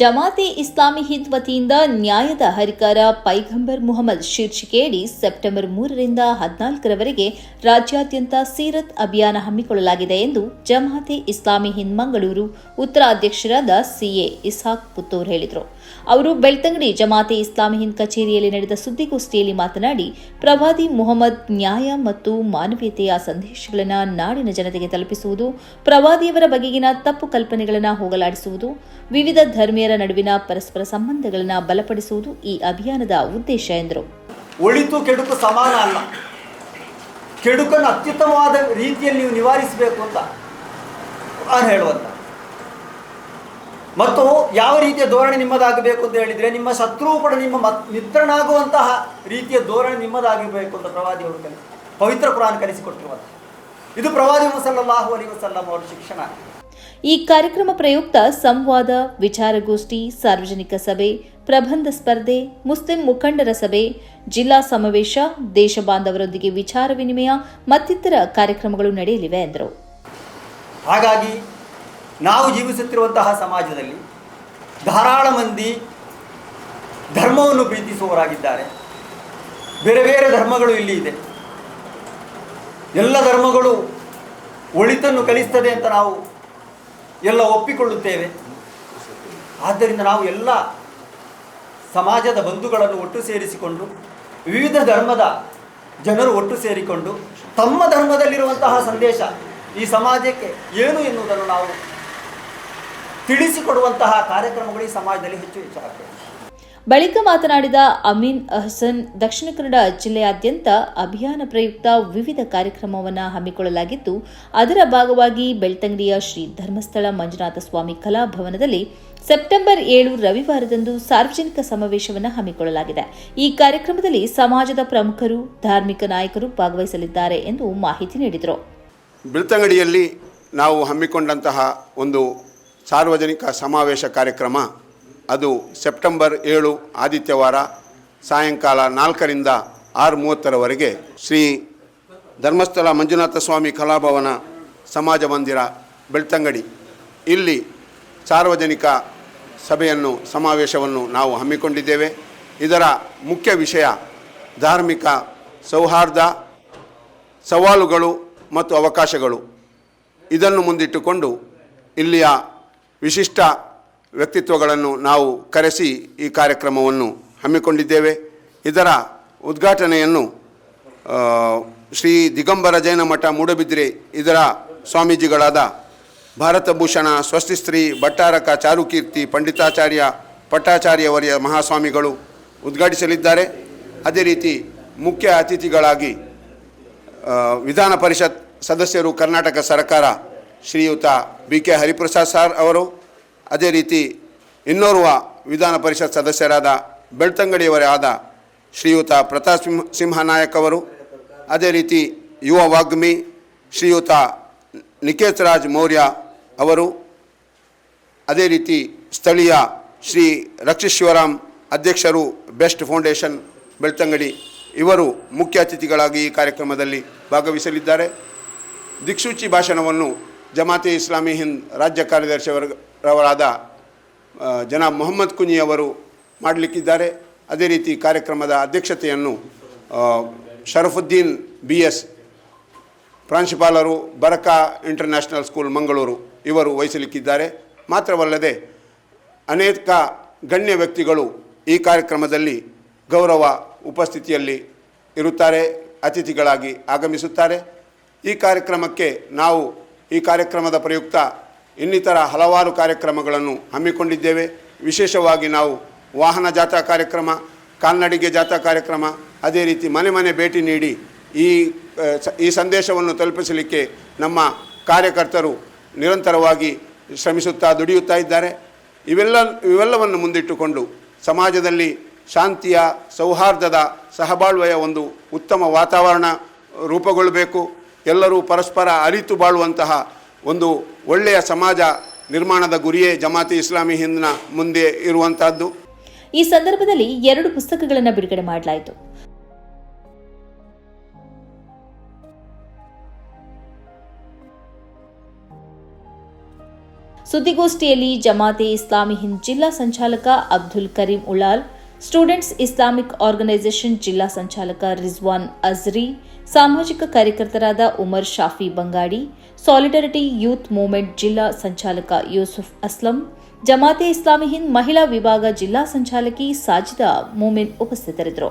ಜಮಾತೆ ಇಸ್ಲಾಮಿ ಹಿಂದ್ ವತಿಯಿಂದ ನ್ಯಾಯದ ಹರಿಕಾರ ಪೈಗಂಬರ್ ಮುಹಮ್ಮದ್ ಶೀರ್ಷಿಕೆಯಡಿ ಸೆಪ್ಟೆಂಬರ್ ಮೂರರಿಂದ ಹದಿನಾಲ್ಕರವರೆಗೆ ರಾಜ್ಯಾದ್ಯಂತ ಸೀರತ್ ಅಭಿಯಾನ ಹಮ್ಮಿಕೊಳ್ಳಲಾಗಿದೆ ಎಂದು ಜಮಾತೆ ಇಸ್ಲಾಮಿ ಹಿಂದ್ ಮಂಗಳೂರು ಉತ್ತರಾಧ್ಯಕ್ಷರಾದ ಸಿಎ ಇಸಾಕ್ ಪುತ್ತೂರ್ ಹೇಳಿದರು. ಅವರು ಬೆಳ್ತಂಗಡಿ ಜಮಾತೆ ಇಸ್ಲಾಮಿ ಹಿಂದ್ ಕಚೇರಿಯಲ್ಲಿ ನಡೆದ ಸುದ್ದಿಗೋಷ್ಠಿಯಲ್ಲಿ ಮಾತನಾಡಿ, ಪ್ರವಾದಿ ಮೊಹಮ್ಮದ್ ನ್ಯಾಯ ಮತ್ತು ಮಾನವೀಯತೆಯ ಸಂದೇಶಗಳನ್ನು ನಾಡಿನ ಜನತೆಗೆ ತಲುಪಿಸುವುದು, ಪ್ರವಾದಿಯವರ ಬಗೆಗಿನ ತಪ್ಪು ಕಲ್ಪನೆಗಳನ್ನು ಹೋಗಲಾಡಿಸುವುದು, ವಿವಿಧ ಧರ್ಮೀಯರ ನಡುವಿನ ಪರಸ್ಪರ ಸಂಬಂಧಗಳನ್ನು ಬಲಪಡಿಸುವುದು ಈ ಅಭಿಯಾನದ ಉದ್ದೇಶ ಎಂದರು. ಒಳಿತು ಕೆಡುಕು ಸಮಾನ ಅಲ್ಲ. ಕೆಡುಕನ್ನು ಅತ್ಯುತ್ತಮವಾದ ರೀತಿಯಲ್ಲಿ ನೀವು ನಿವಾರಿಸಬೇಕು ಅಂತ ಹೇಳುವಂತ. ಮತ್ತು ಯಾವ ರೀತಿಯ ಧೋರಣೆ ನಿಮ್ಮದಾಗಬೇಕು ಅಂತ ಹೇಳಿದರೆ ನಿಮ್ಮ ಶತ್ರು ಕೂಡ ನಿಮ್ಮ ಮತ್ ಮಿತ್ರನಾಗುವಂತಹ ರೀತಿಯ ಧೋರಣೆ ನಿಮ್ಮದಾಗಿರಬೇಕು ಅಂತ ಪ್ರವಾದಿ ಅವರು ಕಲಿ ಪವಿತ್ರ ಪುರಾಣ ಕಲಿಸಿಕೊಟ್ಟಿರುವಂತಹ ಇದು ಪ್ರವಾದಿ ಮುಸಲ್ಲಾಹು ಅಲಿ ವಸಲ್ಲಂ ಅವರ ಶಿಕ್ಷಣ. ಈ ಕಾರ್ಯಕ್ರಮ ಪ್ರಯುಕ್ತ ಸಂವಾದ ವಿಚಾರಗೋಷ್ಠಿ ಸಾರ್ವಜನಿಕ ಸಭೆ ಪ್ರಬಂಧ ಸ್ಪರ್ಧೆ ಮುಸ್ಲಿಂ ಮುಖಂಡರ ಸಭೆ ಜಿಲ್ಲಾ ಸಮಾವೇಶ ದೇಶ ಬಾಂಧವರೊಂದಿಗೆ ವಿಚಾರ ವಿನಿಮಯ ಮತ್ತಿತರ ಕಾರ್ಯಕ್ರಮಗಳು ನಡೆಯಲಿವೆ ಎಂದರು. ಹಾಗಾಗಿ ನಾವು ಜೀವಿಸುತ್ತಿರುವಂತಹ ಸಮಾಜದಲ್ಲಿ ಧಾರಾಳ ಮಂದಿ ಧರ್ಮವನ್ನು ಪ್ರೀತಿಸುವವರಾಗಿದ್ದಾರೆ. ಬೇರೆ ಬೇರೆ ಧರ್ಮಗಳು ಇಲ್ಲಿ ಇದೆ. ಎಲ್ಲ ಧರ್ಮಗಳು ಒಳಿತನ್ನು ಕಲಿಸ್ತದೆ ಅಂತ ನಾವು ಎಲ್ಲ ಒಪ್ಪಿಕೊಳ್ಳುತ್ತೇವೆ. ಆದ್ದರಿಂದ ನಾವು ಎಲ್ಲ ಸಮಾಜದ ಬಂಧುಗಳನ್ನು ಒಟ್ಟು ಸೇರಿಸಿಕೊಂಡು, ವಿವಿಧ ಧರ್ಮದ ಜನರು ಒಟ್ಟು ಸೇರಿಕೊಂಡು, ತಮ್ಮ ಧರ್ಮದಲ್ಲಿರುವಂತಹ ಸಂದೇಶ ಈ ಸಮಾಜಕ್ಕೆ ಏನು ಎನ್ನುವುದನ್ನು ನಾವು ತಿಳಿಸಿಕೊಡುವಂತಹ ಕಾರ್ಯಕ್ರಮಗಳು ಈ ಸಮಾಜದಲ್ಲಿ ಹೆಚ್ಚು ಹೆಚ್ಚಾಗ್ತವೆ ಬಳಿಕ ಮಾತನಾಡಿದ ಅಮೀನ್ ಅಹ್ಸನ್ ದಕ್ಷಿಣ ಕನ್ನಡ ಜಿಲ್ಲೆಯಾದ್ಯಂತ ಅಭಿಯಾನ ಪ್ರಯುಕ್ತ ವಿವಿಧ ಕಾರ್ಯಕ್ರಮವನ್ನು ಹಮ್ಮಿಕೊಳ್ಳಲಾಗಿದ್ದು ಅದರ ಭಾಗವಾಗಿ ಬೆಳ್ತಂಗಡಿಯ ಶ್ರೀ ಧರ್ಮಸ್ಥಳ ಮಂಜುನಾಥ ಸ್ವಾಮಿ ಕಲಾಭವನದಲ್ಲಿ ಸೆಪ್ಟೆಂಬರ್ ಏಳು ರವಿವಾರದಂದು ಸಾರ್ವಜನಿಕ ಸಮಾವೇಶವನ್ನು ಹಮ್ಮಿಕೊಳ್ಳಲಾಗಿದೆ. ಈ ಕಾರ್ಯಕ್ರಮದಲ್ಲಿ ಸಮಾಜದ ಪ್ರಮುಖರು ಧಾರ್ಮಿಕ ನಾಯಕರು ಭಾಗವಹಿಸಲಿದ್ದಾರೆ ಎಂದು ಮಾಹಿತಿ ನೀಡಿದರು. ಬೆಳ್ತಂಗಡಿಯಲ್ಲಿ ನಾವು ಹಮ್ಮಿಕೊಂಡಂತಹ ಒಂದು ಸಾರ್ವಜನಿಕ ಸಮಾವೇಶ ಕಾರ್ಯಕ್ರಮ ಅದು ಸೆಪ್ಟೆಂಬರ್ ಏಳು ಆದಿತ್ಯವಾರ ಸಾಯಂಕಾಲ ನಾಲ್ಕರಿಂದ ಆರು ಮೂವತ್ತರವರೆಗೆ ಶ್ರೀ ಧರ್ಮಸ್ಥಳ ಮಂಜುನಾಥ ಸ್ವಾಮಿ ಕಲಾಭವನ ಸಮಾಜ ಮಂದಿರ ಬೆಳ್ತಂಗಡಿ. ಇಲ್ಲಿ ಸಾರ್ವಜನಿಕ ಸಭೆಯನ್ನು, ಸಮಾವೇಶವನ್ನು ನಾವು ಹಮ್ಮಿಕೊಂಡಿದ್ದೇವೆ. ಇದರ ಮುಖ್ಯ ವಿಷಯ ಧಾರ್ಮಿಕ ಸೌಹಾರ್ದ, ಸವಾಲುಗಳು ಮತ್ತು ಅವಕಾಶಗಳು. ಇದನ್ನು ಮುಂದಿಟ್ಟುಕೊಂಡು ಇಲ್ಲಿಯ ವಿಶಿಷ್ಟ ವ್ಯಕ್ತಿತ್ವಗಳನ್ನು ನಾವು ಕರೆಸಿ ಈ ಕಾರ್ಯಕ್ರಮವನ್ನು ಹಮ್ಮಿಕೊಂಡಿದ್ದೇವೆ. ಇದರ ಉದ್ಘಾಟನೆಯನ್ನು ಶ್ರೀ ದಿಗಂಬರ ಜೈನ ಮಠ ಮೂಡಬಿದ್ರೆ ಇದರ ಸ್ವಾಮೀಜಿಗಳಾದ ಭಾರತಭೂಷಣ ಸ್ವಸ್ತಿಸ್ತ್ರೀ ಭಟ್ಟಾರಕ ಚಾರುಕೀರ್ತಿ ಪಂಡಿತಾಚಾರ್ಯ ಪಟ್ಟಾಚಾರ್ಯವರಿಯ ಮಹಾಸ್ವಾಮಿಗಳು ಉದ್ಘಾಟಿಸಲಿದ್ದಾರೆ. ಅದೇ ರೀತಿ ಮುಖ್ಯ ಅತಿಥಿಗಳಾಗಿ ವಿಧಾನ ಪರಿಷತ್ ಸದಸ್ಯರು ಕರ್ನಾಟಕ ಸರ್ಕಾರ ಶ್ರೀಯುತ ಬಿ ಕೆ ಹರಿಪ್ರಸಾದ್ ಸರ್ ಅವರು, ಅದೇ ರೀತಿ ಇನ್ನೋರ್ವ ವಿಧಾನ ಪರಿಷತ್ ಸದಸ್ಯರಾದ ಬೆಳ್ತಂಗಡಿಯವರೇ ಆದ ಶ್ರೀಯುತ ಪ್ರತಾಪ್ ಸಿಂಹ ಸಿಂಹನಾಯಕ್ ಅವರು, ಅದೇ ರೀತಿ ಯುವ ವಾಗ್ಮಿ ಶ್ರೀಯುತ ನಿಕೇತ್ ರಾಜ್ ಮೌರ್ಯ ಅವರು, ಅದೇ ರೀತಿ ಸ್ಥಳೀಯ ಶ್ರೀ ರಕ್ಷಿಶ್ವರಾಮ್ ಅಧ್ಯಕ್ಷರು ಬೆಸ್ಟ್ ಫೌಂಡೇಶನ್ ಬೆಳ್ತಂಗಡಿ ಇವರು ಮುಖ್ಯ ಅತಿಥಿಗಳಾಗಿ ಈ ಕಾರ್ಯಕ್ರಮದಲ್ಲಿ ಭಾಗವಹಿಸಲಿದ್ದಾರೆ. ದಿಕ್ಸೂಚಿ ಭಾಷಣವನ್ನು ಜಮಾತೆ ಇಸ್ಲಾಮಿ ಹಿಂದ್ ರಾಜ್ಯ ಕಾರ್ಯದರ್ಶಿಯವರವರಾದ ಜನ ಮೊಹಮ್ಮದ್ ಕುನಿ ಅವರು ಮಾಡಲಿಕ್ಕಿದ್ದಾರೆ. ಅದೇ ರೀತಿ ಕಾರ್ಯಕ್ರಮದ ಅಧ್ಯಕ್ಷತೆಯನ್ನು ಶರಫುದ್ದೀನ್ ಬಿ ಎಸ್ ಪ್ರಾಂಶುಪಾಲರು, ಬರಕಾ ಇಂಟರ್ನ್ಯಾಷನಲ್ ಸ್ಕೂಲ್ ಮಂಗಳೂರು ಇವರು ವಹಿಸಲಿಕ್ಕಿದ್ದಾರೆ. ಮಾತ್ರವಲ್ಲದೆ ಅನೇಕ ಗಣ್ಯ ವ್ಯಕ್ತಿಗಳು ಈ ಕಾರ್ಯಕ್ರಮದಲ್ಲಿ ಗೌರವ ಉಪಸ್ಥಿತಿಯಲ್ಲಿ ಇರುತ್ತಾರೆ, ಅತಿಥಿಗಳಾಗಿ ಆಗಮಿಸುತ್ತಾರೆ. ಈ ಕಾರ್ಯಕ್ರಮಕ್ಕೆ ನಾವು ಈ ಕಾರ್ಯಕ್ರಮದ ಪ್ರಯುಕ್ತ ಇನ್ನಿತರ ಹಲವಾರು ಕಾರ್ಯಕ್ರಮಗಳನ್ನು ಹಮ್ಮಿಕೊಂಡಿದ್ದೇವೆ. ವಿಶೇಷವಾಗಿ ನಾವು ವಾಹನ ಜಾಥಾ ಕಾರ್ಯಕ್ರಮ, ಕಾಲ್ನಡಿಗೆ ಜಾಥಾ ಕಾರ್ಯಕ್ರಮ, ಅದೇ ರೀತಿ ಮನೆ ಮನೆ ಭೇಟಿ ನೀಡಿ ಈ ಈ ಸಂದೇಶವನ್ನು ತಲುಪಿಸಲಿಕ್ಕೆ ನಮ್ಮ ಕಾರ್ಯಕರ್ತರು ನಿರಂತರವಾಗಿ ಶ್ರಮಿಸುತ್ತಾ ದುಡಿಯುತ್ತಾ ಇದ್ದಾರೆ. ಇವೆಲ್ಲ, ಇವೆಲ್ಲವನ್ನು ಮುಂದಿಟ್ಟುಕೊಂಡು ಸಮಾಜದಲ್ಲಿ ಶಾಂತಿಯ, ಸೌಹಾರ್ದದ, ಸಹಬಾಳ್ವೆಯ ಒಂದು ಉತ್ತಮ ವಾತಾವರಣ ರೂಪುಗೊಳ್ಳಬೇಕು ಎಲ್ಲರೂ ಪರಸ್ಪರ ಅರಿತು ಬಾಳುವಂತಹ ಒಂದು ಒಳ್ಳೆಯ ಸಮಾಜ ನಿರ್ಮಾಣದ ಗುರಿಯೇ ಜಮಾತಿ ಇಸ್ಲಾಮಿ ಹಿಂದ್ನ ಮುಂದೆ ಇರುವಂತಹದ್ದು. ಈ ಸಂದರ್ಭದಲ್ಲಿ ಎರಡು ಪುಸ್ತಕಗಳನ್ನು ಬಿಡುಗಡೆ ಮಾಡಲಾಯಿತು. ಸುದ್ದಿಗೋಷ್ಠಿಯಲ್ಲಿ ಜಮಾತೆ ಇಸ್ಲಾಮಿ ಹಿಂದ್ ಜಿಲ್ಲಾ ಸಂಚಾಲಕ Abdul Kareem Ullal students islamic organisation ಜಿಲ್ಲಾ ಸಂಚಾಲಕ ರಿಜ್ವಾನ್ ಅಜ್ರಿ, ಸಾಮಾಜಿಕ ಕಾರ್ಯಕರ್ತರಾದ Umar Shafi Bangadi solidarity youth movement ಜಿಲ್ಲಾ ಸಂಚಾಲಕ ಯೂಸುಫ್ ಅಸ್ಲಂ, ಜಮಾತೆ ಇಸ್ಲಾಮಿ ಹಿಂದ್ ಮಹಿಳಾ ವಿಭಾಗ ಜಿಲ್ಲಾ ಸಂಚಾಲಕಿ ಸಾಜಿದಾ ಮೂಮಿನ್ ಉಪಸ್ಥಿತರಿದ್ದರು.